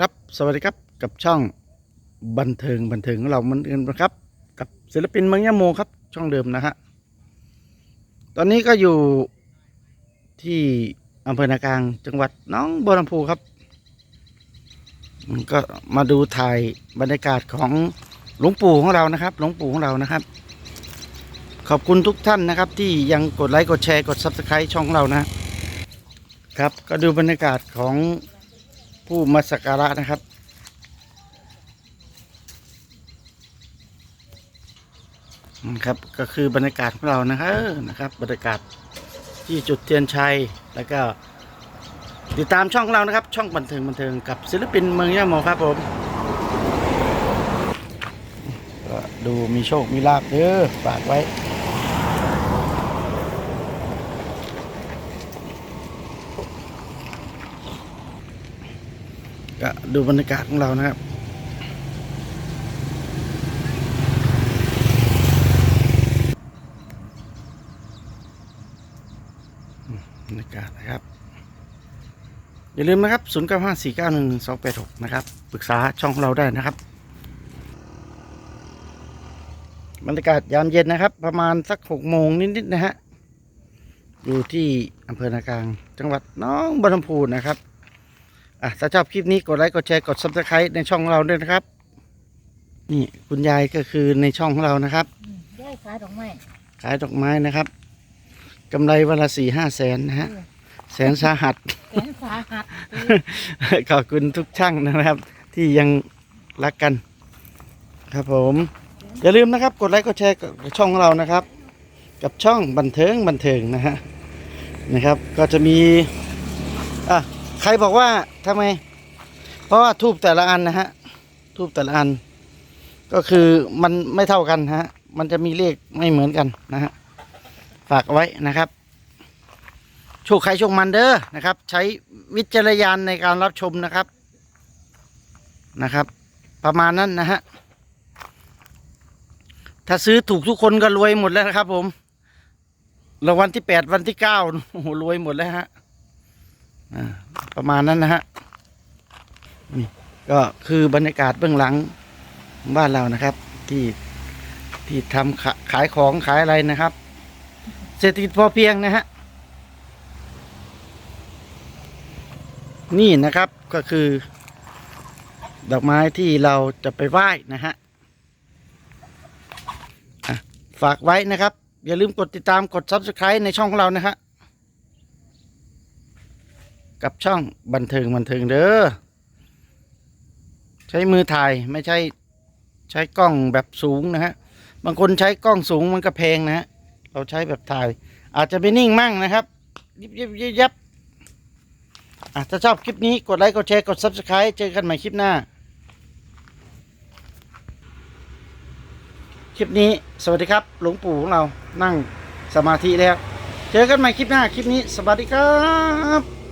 ครับสวัสดีครับกับช่องบันเทิงบันเทิงของเรามันเดิมนะครับ กับศิลปินเมืองยะโมครับ ช่องเดิมนะฮะตอนนี้ก็อยู่ที่อำเภอนากลางจังหวัดน้องบัวลำพูครับก็มาดูถ่ายบรรยากาศของหลวงปู่ของเรานะครับ หลวงปู่ของเรานะครับ ขอบคุณทุกท่านนะครับ ที่ยังกดไลค์กดแชร์กด subscribe ช่องเรานะครับ ก็ดูบรรยากาศของ ผู้มาสักการะนะครับ นะครับก็คือบรรยากาศของเรานะครับนะครับ บรรยากาศที่จุดเทียนชัยแล้วก็ติดตามช่องของเรานะครับ ช่องบันเทิงบันเทิงกับศิลปินเมืองยะโมครับผมก็ดูมีโชคมีลาบเด้อฝากไว้ ก็ดูบรรยากาศของเรานะครับบรรยากาศนะครับ อย่าลืมนะครับ 0 9 5 4 9 1 2 8 6 นะครับ ปรึกษาช่องของเราได้นะครับ บรรยากาศยามเย็นนะครับ ประมาณสัก 6 โมงนิด ๆ นะฮะ อยู่ที่อำเภอนากลาง จังหวัดน้องบัวลำพูนะครับ อะถ้าชอบคลิปนี้กดไลค์กดแชร์กด subscribe ในช่องของเราด้วยนะครับ นี่คุณยายก็คือในช่องของเรานะครับอืมได้ขายดอกไม้ขายดอกไม้นะครับกำไรวันละสี่ห้าแสนนะฮะแสนสาหัส แขนสาหัสขอบคุณทุกช่างนะครับ ที่ยังรักกัน ครับผม อย่าลืมนะครับ กดไลค์กดแชร์กับช่องของเรานะครับ กับช่องบันเทิงบันเทิงนะฮะนะครับ ก็จะมีอะ ใครบอกว่าทำไม เพราะว่าทูบแต่ละอันนะฮะทูบแต่ละอัน ก็คือมันไม่เท่ากันฮะ มันจะมีเลขไม่เหมือนกันนะฮะฝากไว้นะครับโชคใครโชคมันเด้อนะครับ ใช้วิจารณญาณในการรับชมนะครับนะครับ ประมาณนั้นนะฮะถ้าซื้อถูกทุกคนก็รวยหมดแล้วนะครับผมรางวัลที่แปดวันที่เก้าโอ้โหรวยหมดแล้วฮะ ประมาณนั้นนะฮะนี่ก็คือบรรยากาศเบื้องหลังบ้านเรานะครับ ที่ที่ทำขาขายของขายอะไรนะครับ เศรษฐกิจพอเพียงนะฮะนี่นะครับก็คือ ดอกไม้ที่เราจะไปไหว้นะฮะฝากไว้นะครับ อย่าลืมกดติดตามกด subscribe ในช่องของเรานะฮะ กับช่องบันเทิงบันเทิงเด้อใช้มือถ่ายไม่ใช่ใช้กล้องแบบสูงนะฮะบางคนใช้กล้องสูงมันก็แพงนะฮะเราใช้แบบถ่าย อาจจะไม่นิ่งมั่งนะครับยิบยิบยิบยับอะถ้าชอบคลิปนี้กดไลค์กดแชร์กด subscribe เจอกันใหม่คลิปหน้า คลิปนี้สวัสดีครับ หลวงปู่ของเรานั่งสมาธิแล้ว เจอกันใหม่คลิปหน้า คลิปนี้สวัสดีครับ